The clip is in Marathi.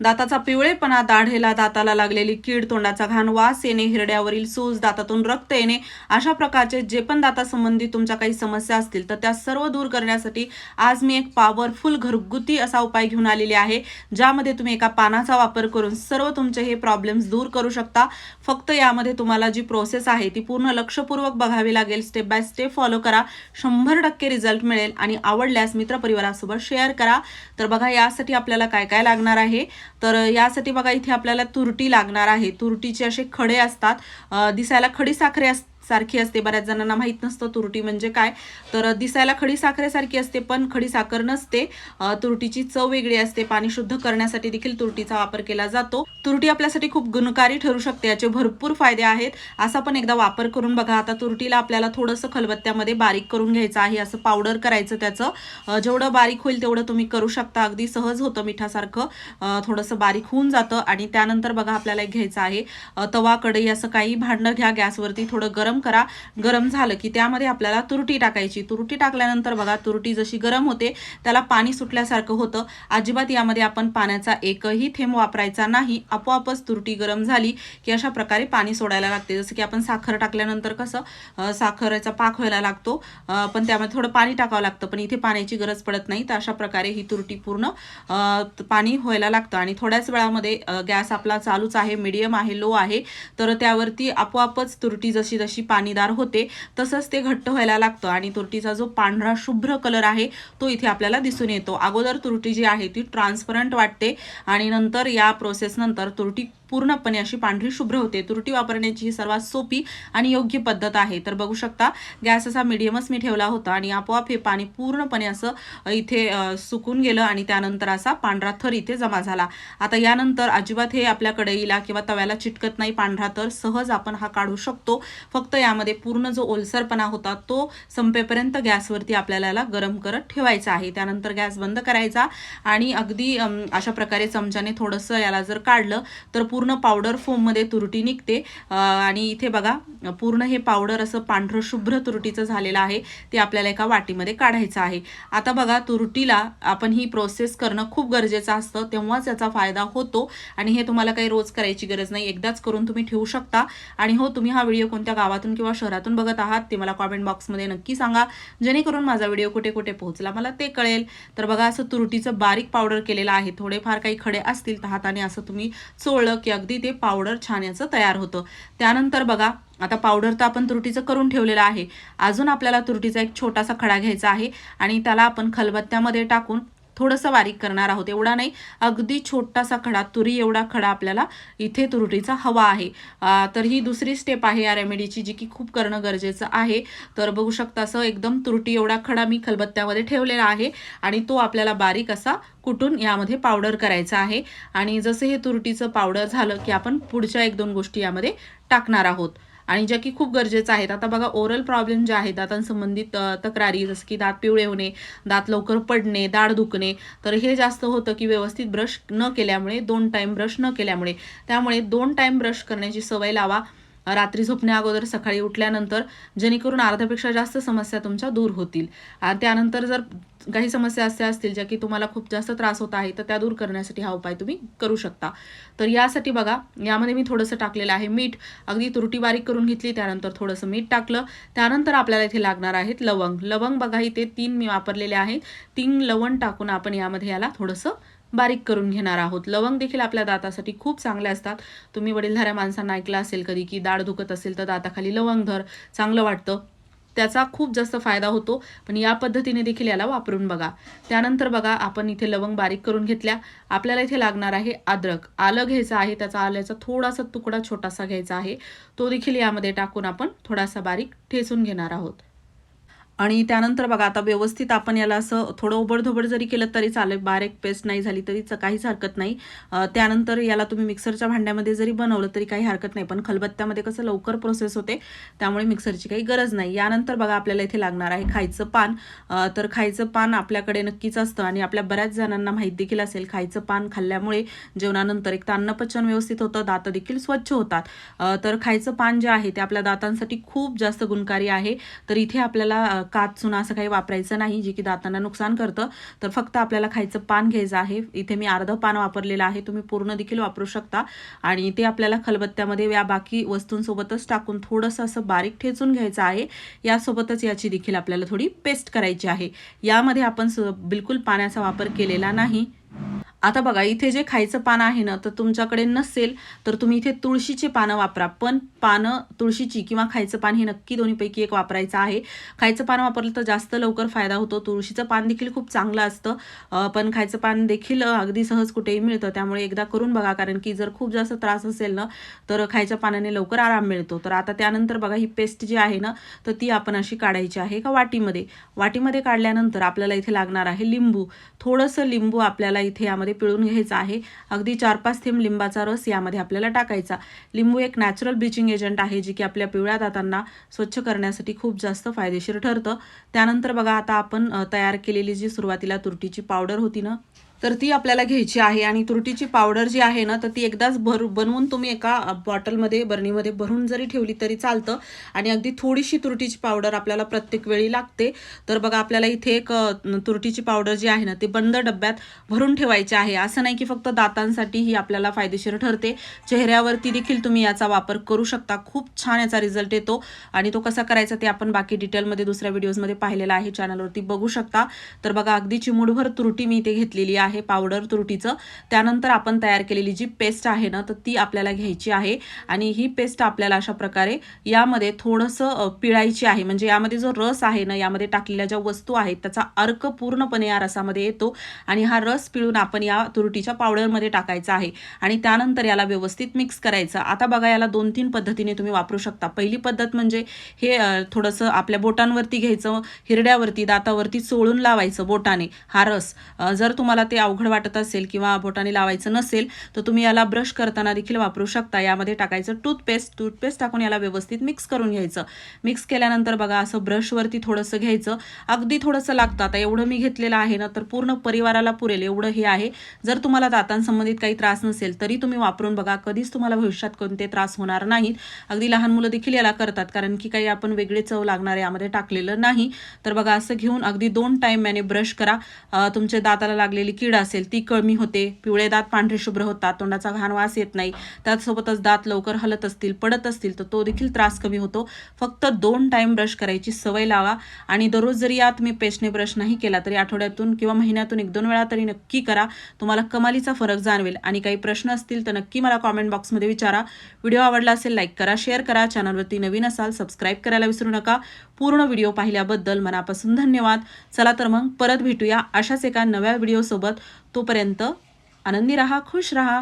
दाताचा पिवळेपणा दाढेला दाताला लागलेली कीड तोंडाचा घाण वास येणे हिरड्यावरील सूज दातातून रक्त येणे अशा प्रकारचे जे पण दातासंबंधी तुमच्या काही समस्या असतील तर त्या सर्व दूर करण्यासाठी आज मी एक पॉवरफुल घरगुती असा उपाय घेऊन आलेली आहे ज्यामध्ये तुम्ही एका पानाचा वापर करून सर्व तुमचे हे प्रॉब्लेम्स दूर करू शकता. फक्त यामध्ये तुम्हाला जी प्रोसेस आहे ती पूर्ण लक्षपूर्वक बघावी लागेल स्टेप बाय स्टेप फॉलो करा शंभर टक्के रिझल्ट मिळेल आणि आवडल्यास मित्रपरिवारासोबत शेअर करा. तर बघा यासाठी आपल्याला काय काय लागणार आहे? तर यासाठी बघा इथे आपल्याला तुरटी लागणार आहे. तुरटीचे असे खडे असतात. दिसायला खडी साखरे असतात. सारखी असते. बऱ्याच जणांना माहीत नसतं तुरटी म्हणजे काय. तर दिसायला खडी साखरेसारखी असते पण खडी साखर नसते. तुरटीची चव वेगळी असते. पाणी शुद्ध करण्यासाठी देखील तुरटीचा वापर केला जातो. तुरटी आपल्यासाठी खूप गुणकारी ठरू शकते. याचे भरपूर फायदे आहेत. असा पण एकदा वापर करून बघा. आता तुरटीला आपल्याला थोडंसं खलबत्त्यामध्ये बारीक करून घ्यायचं आहे. असं पावडर करायचं त्याचं. जेवढं बारीक होईल तेवढं तुम्ही करू शकता. अगदी सहज होतं मिठासारखं. थोडंसं बारीक होऊन जातं. आणि त्यानंतर बघा आपल्याला एक घ्यायचं आहे. तवा कढई असं काही भांडं घ्या. गॅसवरती थोडं गरम करा. गरम झालं की त्यामध्ये आपल्याला तुरटी टाकायची. तुरटी टाकल्यानंतर बघा तुरटी जशी गरम होते त्याला पाणी सुटल्यासारखं होतं. अजिबात यामध्ये आपण पाण्याचा एकही थेंब वापरायचा नाही. आपोआपच तुरटी गरम झाली की अशा प्रकारे पाणी सोडायला लागते. जसं की आपण साखर टाकल्यानंतर कसं साखरेचा पाक व्हायला लागतो. पण त्यामध्ये थोडं पाणी टाकावं लागतं पण इथे पाण्याची गरज पडत नाही. तर अशा प्रकारे ही तुरटी पूर्ण पाणी व्हायला लागतं. आणि थोड्याच वेळामध्ये गॅस आपला चालूच आहे मीडियम आहे लो आहे. तर त्यावरती आपोआपच तुरटी जशी जशी पाणीदार होते तसंच ते घट्ट व्हायला लागतं. आणि तुरटीचा जो पांढरा शुभ्र कलर आहे तो इथे आपल्याला दिसून येतो. अगोदर तुरटी जी आहे ती ट्रान्सपरंट वाटते. आणि नंतर या प्रोसेसनंतर तुरटी पूर्णपणे अशी पांढरी शुभ्र होते. तुरटी वापरण्याची ही सर्वात सोपी आणि योग्य पद्धत आहे. तर बघू शकता गॅस असा मिडियमच मी ठेवला होता आणि आपोआप हे पाणी पूर्णपणे असं इथे सुकून गेलं आणि त्यानंतर असा पांढरा थर इथे जमा झाला. आता यानंतर अजिबात हे आपल्या कढईला किंवा तव्याला चिटकत नाही. पांढरा तर सहज आपण हा काढू शकतो. फक्त यामध्ये पूर्ण जो ओलसरपणा होता तो संपेपर्यंत गॅसवरती आपल्याला याला गरम करत ठेवायचा आहे. त्यानंतर गॅस बंद करायचा आणि अगदी अशा प्रकारे चमच्याने थोडंसं याला जर काढलं तर पूर्ण पूर्ण पावडर फोममध्ये तुरटी निघते. आणि इथे बघा पूर्ण हे पावडर असं पांढरं शुभ्र तुरटीचं झालेलं आहे. ते आपल्याला एका वाटीमध्ये काढायचं आहे. आता बघा तुरटीला आपण ही प्रोसेस करणं खूप गरजेचं असतं. तेव्हाच याचा फायदा होतो. आणि हे तुम्हाला काही रोज करायची गरज नाही. एकदाच करून तुम्ही ठेवू शकता. आणि हो तुम्ही हा व्हिडिओ कोणत्या गावातून किंवा शहरातून बघत आहात ते मला कॉमेंट बॉक्समध्ये नक्की सांगा. जेणेकरून माझा व्हिडिओ कुठे कुठे पोहोचला मला ते कळेल. तर बघा असं तुरटीचं बारीक पावडर केलेलं आहे. थोडेफार काही खडे असतील तर हाताने असं तुम्ही चोळलं की अगदी ते पावडर छान याचं तयार होतं. त्यानंतर बघा आता पावडर तर आपण तुरटीचं करून ठेवलेलं आहे. अजून आपल्याला तुरटीचा एक छोटासा खडा घ्यायचा आहे आणि त्याला आपण खलबत्त्यामध्ये टाकून थोडंसं बारीक करणार आहोत. एवढा नाही अगदी छोटासा खडा तुरी एवढा खडा आपल्याला इथे तुरटीचा हवा आहे. तर ही दुसरी स्टेप आहे या रेमेडीची जी की खूप करणं गरजेचं आहे. तर बघू शकता असं एकदम तुरटी एवढा खडा मी खलबत्त्यामध्ये ठेवलेला आहे आणि तो आपल्याला बारीक असा कुटून यामध्ये पावडर करायचा आहे. आणि जसं हे तुरटीचं पावडर झालं की आपण पुढच्या एक दोन गोष्टी यामध्ये टाकणार आहोत. आणि ज्या की खूप गरजेचं आहेत. आता बघा ओरल प्रॉब्लेम जे आहेत दातांसंबंधित तक्रारी जसं की दात पिवळे होणे दात लवकर पडणे दाढ दुखणे तर हे जास्त होतं की व्यवस्थित ब्रश न केल्यामुळे दोन टाईम ब्रश न केल्यामुळे. त्यामुळे दोन टाईम ब्रश करण्याची सवय लावा. रात्री झोपण्या अगोदर सकाळी उठल्यानंतर जेणेकरून अर्ध्यापेक्षा जास्त समस्या तुमच्या दूर होतील. त्यानंतर जर काही समस्या अशा असतील ज्या की तुम्हाला खूप जास्त त्रास होत आहे तर त्या दूर करण्यासाठी हा उपाय तुम्ही करू शकता. तर यासाठी बघा यामध्ये मी थोडंसं टाकलेलं आहे मीठ. अगदी तुरटी बारीक करून घेतली त्यानंतर थोडंसं मीठ टाकलं. त्यानंतर आपल्याला इथे लागणार आहेत लवंग. लवंग बघा इथे तीन मी वापरलेले आहेत. तीन लवंग टाकून आपण यामध्ये याला थोडंसं बारीक करून घेणार आहोत. लवंग देखील आपल्या दातासाठी खूप चांगले असतात. तुम्ही वडीलधाऱ्या माणसांना ऐकलं असेल कधी की दाढ दुखत असेल तर दाताखाली लवंग धर चांगलं वाटतं. त्याचा खूप जास्त फायदा होतो. पण या पद्धतीने देखील याला वापरून बघा. त्यानंतर बघा आपण इथे लवंग बारीक करून घेतल्या. आपल्याला इथे लागणार आहे अद्रक. आलं घ्यायचं आहे त्याचा आल्याचा थोडासा तुकडा छोटासा घ्यायचा आहे. तो देखील यामध्ये टाकून आपण थोडासा बारीक ठेचून घेणार आहोत. आणि त्यानंतर बघा आता व्यवस्थित आपण याला असं थोडं ओबडधोबड जरी केलं तरी चालेल. बारीक पेस्ट नाही झाली तरी काहीच हरकत नाही. त्यानंतर याला तुम्ही मिक्सरच्या भांड्यामध्ये जरी बनवलं तरी काही हरकत नाही. पण खलबत्त्यामध्ये कसं लवकर प्रोसेस होते त्यामुळे मिक्सरची काही गरज नाही. यानंतर बघा आपल्याला इथे लागणार आहे खायचं पान. तर खायचं पान आपल्याकडे नक्कीच असतं आणि आपल्या बऱ्याच जणांना माहीत देखील असेल खायचं पान खाल्ल्यामुळे जेवणानंतर एक तर अन्नपचन व्यवस्थित होतं दात देखील स्वच्छ होतात. तर खायचं पान जे आहे ते आपल्या दातांसाठी खूप जास्त गुणकारी आहे. तर इथे आपल्याला कात चुना असं काही वापरायचं नाही जे की दातांना नुकसान करतं. तर फक्त आपल्याला खायचं पान घ्यायचं आहे. इथे मी अर्धं पान वापरलेलं आहे. तुम्ही पूर्ण देखील वापरू शकता. आणि ते आपल्याला खलबत्त्यामध्ये या बाकी वस्तूंसोबतच टाकून थोडंसं असं बारीक ठेचून घ्यायचं आहे. यासोबतच याची देखील आपल्याला थोडी पेस्ट करायची आहे. यामध्ये आपण स- बिलकुल पाण्याचा वापर केलेला नाही. आता बघा इथे जे खायचं पान आहे ना तर तुमच्याकडे नसेल तर तुम्ही इथे तुळशीचे पानं वापरा. पण पानं तुळशीची किंवा खायचं पान हे नक्की दोन्हीपैकी एक वापरायचं आहे. खायचं पान वापरलं तर जास्त लवकर फायदा होतो. तुळशीचं पान देखील खूप चांगलं असतं. पण खायचं पान देखील अगदी सहज कुठेही मिळतं. त्यामुळे एकदा करून बघा कारण की जर खूप जास्त त्रास असेल ना तर खायच्या पानाने लवकर आराम मिळतो. तर आता त्यानंतर बघा ही पेस्ट जी आहे ना तर ती आपण अशी काढायची आहे का वाटीमध्ये. वाटीमध्ये काढल्यानंतर आपल्याला इथे लागणार आहे लिंबू. थोडंसं लिंबू आपल्याला इथे यामध्ये पिळून घ्यायचं आहे. अगदी चार पाच थेंब लिंबाचा रस यामध्ये आपल्याला टाकायचा. लिंबू एक नॅचरल ब्लिचिंग एजंट आहे जी की आपल्या पिवळ्या दातांना स्वच्छ करण्यासाठी खूप जास्त फायदेशीर ठरतं. त्यानंतर बघा आता आपण तयार केलेली जी सुरुवातीला तुरटीची पावडर होती ना तर ती आपल्याला घ्यायची आहे आणि तुरटीची पावडर जी आहे ना तर ती एकदाच भर बनवून तुम्ही एका बॉटलमध्ये बरणीमध्ये भरून जरी ठेवली तरी चालतं. आणि अगदी थोडीशी तुरटीची पावडर आपल्याला प्रत्येक वेळी लागते. तर बघा आपल्याला इथे एक तुरटीची पावडर जी आहे ना ती बंद डब्यात भरून ठेवायची आहे. असं नाही की फक्त दातांसाठी ही आपल्याला फायदेशीर ठरते. चेहऱ्यावरती देखील तुम्ही याचा वापर करू शकता. खूप छान याचा रिझल्ट येतो. आणि तो कसा करायचा ते आपण बाकी डिटेलमध्ये दुसऱ्या व्हिडिओजमध्ये पाहिलेला आहे. चॅनलवरती बघू शकता. तर बघा अगदी चिमूडभर तुरटी मी इथे घेतलेली आहे. पावडर तुरटीचं. त्यानंतर आपण तयार केलेली जी पेस्ट आहे ना तर ती आपल्याला घ्यायची आहे. आणि ही पेस्ट आपल्याला अशा प्रकारे यामध्ये थोडंसं पिळायची आहे. म्हणजे यामध्ये जो रस आहे ना यामध्ये टाकलेल्या ज्या वस्तू आहेत त्याचा अर्क पूर्णपणे या रसामध्ये येतो. आणि हा रस पिळून आपण या तुरटीच्या पावडरमध्ये टाकायचा आहे. आणि त्यानंतर याला व्यवस्थित मिक्स करायचं. आता बघा याला दोन तीन पद्धतीने तुम्ही वापरू शकता. पहिली पद्धत म्हणजे हे थोडंसं आपल्या बोटांवरती घ्यायचं हिरड्यावरती दातावरती चोळून लावायचं बोटाने हा रस. जर तुम्हाला ते अवघड वाटत असेल किंवा बोटाने लावायचं नसेल तर तुम्ही याला ब्रश करताना देखील वापरू शकता. यामध्ये टाकायचं टूथपेस्ट. टूथपेस्ट टाकून याला व्यवस्थित मिक्स करून घ्यायचं. मिक्स केल्यानंतर बघा असं ब्रशवरती थोडंसं घ्यायचं. अगदी थोडंसं लागतं. आता एवढं मी घेतलेलं आहे ना तर पूर्ण परिवाराला पुरेल. एवढं हे आहे. जर तुम्हाला दातांसंबंधित काही त्रास नसेल तरी तुम्ही वापरून बघा. कधीच तुम्हाला भविष्यात कोणते त्रास होणार नाहीत. अगदी लहान मुलं देखील याला करतात कारण की काही आपण वेगळे चव लागणार यामध्ये टाकलेलं नाही. तर बघा असं घेऊन अगदी दोन टाईम याने ब्रश करा. तुमच्या दाताला लागलेली कीड असेल ती कळमी होते. पिवळे दात पांढरे शुभ्र होतात तोंडाचा घाण वास येत नाही. त्याचसोबतच दात लवकर हलत असतील पडत असतील तर तो देखील त्रास कमी होतो. फक्त दोन टाईम ब्रश करायची सवय लावा आणि दररोज जरी या तुम्ही पेस्टने ब्रश नाही केला तरी आठवड्यातून किंवा महिन्यातून एक दोन वेळा तरी नक्की करा. तुम्हाला कमालीचा फरक जाणवेल. आणि काही प्रश्न असतील तर नक्की मला कॉमेंट बॉक्समध्ये विचारा. व्हिडिओ आवडला असेल लाईक करा शेअर करा. चॅनलवरती नवीन असाल सबस्क्राईब करायला विसरू नका. पूर्ण व्हिडिओ पाहिल्याबद्दल मनापासून धन्यवाद. चला तर मग परत भेटूया अशाच एका नव्या व्हिडिओसोबत. तोपर्यंत आनंदी राहा खुश राहा.